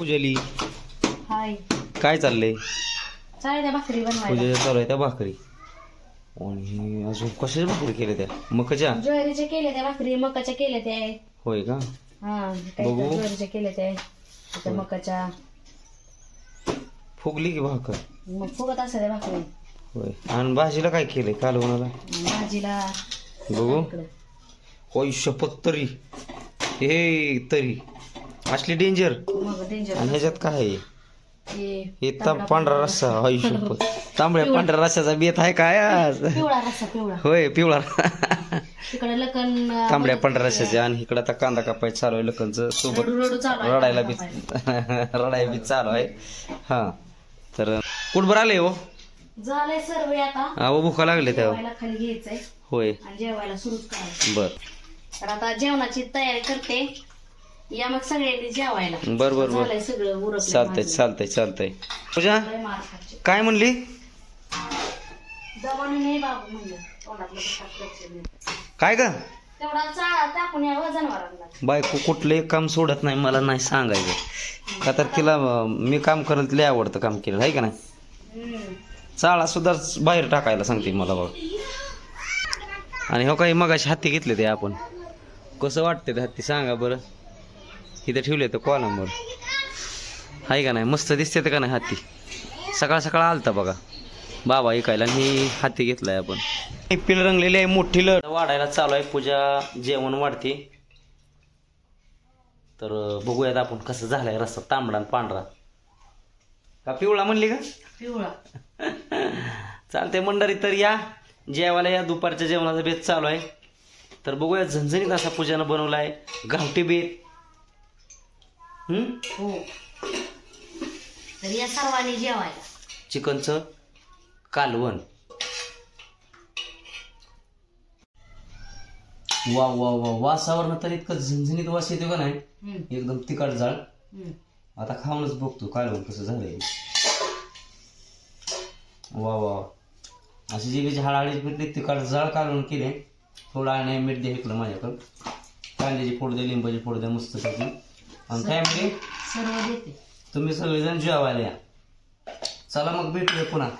पूजली. हाय. काय चाललंय? चालेल त्या भाकरी बनवायला. चालू आहे त्या भाकरी. आणि अजून कशाच्या भाकरी केल्या त्या? मकाच्या? ज्वारीचे केले त्या भाकरी मकाच्या केल्या त्या. होय का? हा बघू. ज्वारीच्या केल्या त्या. त्या मकाच्या. फुगली की भाकर? मग फुगत असं त्या भाकरी. होय. आणि भाजीला काय केलंय? कालवणाला भाजीला बघू. इकडं. होय शपथ तरी. हे तरी. असली डेंजर मग डेंजर आणि ह्याच्यात काय आहे? हे हे तांब पांढरा रस्सा. शपथ तांबड्या पांढऱ्या रस्स्याचा बेत आहे काय आज? पिवळा रस्सा पिवळा. होय पिवळा. तिकडे तांबड्या पांढऱ्या रस्स्याचे आणि इकडं आता कांदा कापायचं चालू आहे लखनचं. सोबत रडू रडू चालू आहे रडायला बी रडायला बी चालू आहे. हा. तर कुठबर आले हो? झालंय सर्व आता. अहो भुका लागले त्या जेवायला खाली घ्यायचंय. होय. आणि जेवायला सुरूच करायचं बर. तर आता जेवणाची तयारी करते. या मग सगळ्यांनी जेवायला. बर बर बर. झालंय सगळं उरकलंय चालतंय माझं. चालतंय चालतंय पूजा लय मार खायचे. काय म्हणली? जमाने नाही बाबू म्हणलं. तोंडातलं बटाट खायचं नाही. काय ग? तेवढा चाळा टाकून यावं जनावरांना बायको कुठलंही काम सोडत नाही मला नाही सांगायचं. का तर तिला अं, मी काम करत लय आवडतं काम केलं आहे का नाही? हम्म. चाळा सुद्धा बाहेर टाकायला सांगते मला बघ. आणि हो काही मगाशी हत्ती घेतले ते आपण. कसं वाटते ते हत्ती सांगा बरं. इथं ठेवले तर कॉलमवर आहे का नाही? मस्त दिसते का नाही हत्ती सकाळ सकाळ आलता बघा. बाबा ऐकायला आणि हत्ती घेतलाय आपण. पिल रंगलेली आहे मोठी लढ. वाढायला चालू आहे पूजा. जेवण वाढते. तर बघूयात आपण कसं झालंय रस्ता तांबडा आणि पांढरा. का पिवळा म्हणली का? पिवळा. चालते मंडळी तर या. जेवायला या. दुपारच्या जेवणाचा बेत चालू आहे. तर बघूया झणझणीत असा पूजानं बनवला आहे गावठी बेत. हो. तर या सर्वांनी जेवायला. चिकनचं कालवण. वा वा वा वासावरनं तर इतकं झणझणीत वास येतो का नाही? हम्म. एकदम तिखट जाळ. हम्म. आता खाऊनच बघतो कालवण कसं झालंय. वा वा अशी जी बीची हळाहळीची भेटली तिखट जाळ कालवण केले. थोडं आणि मीठ दे माझ्याकडं. कांद्याची फोड दे लिंबाची फोड द्या मस्त त्याची आणि काय म्हणजे सर्व देते. तुम्ही सगळेजण जेवायला या. चला मग भेटूया पुन्हा.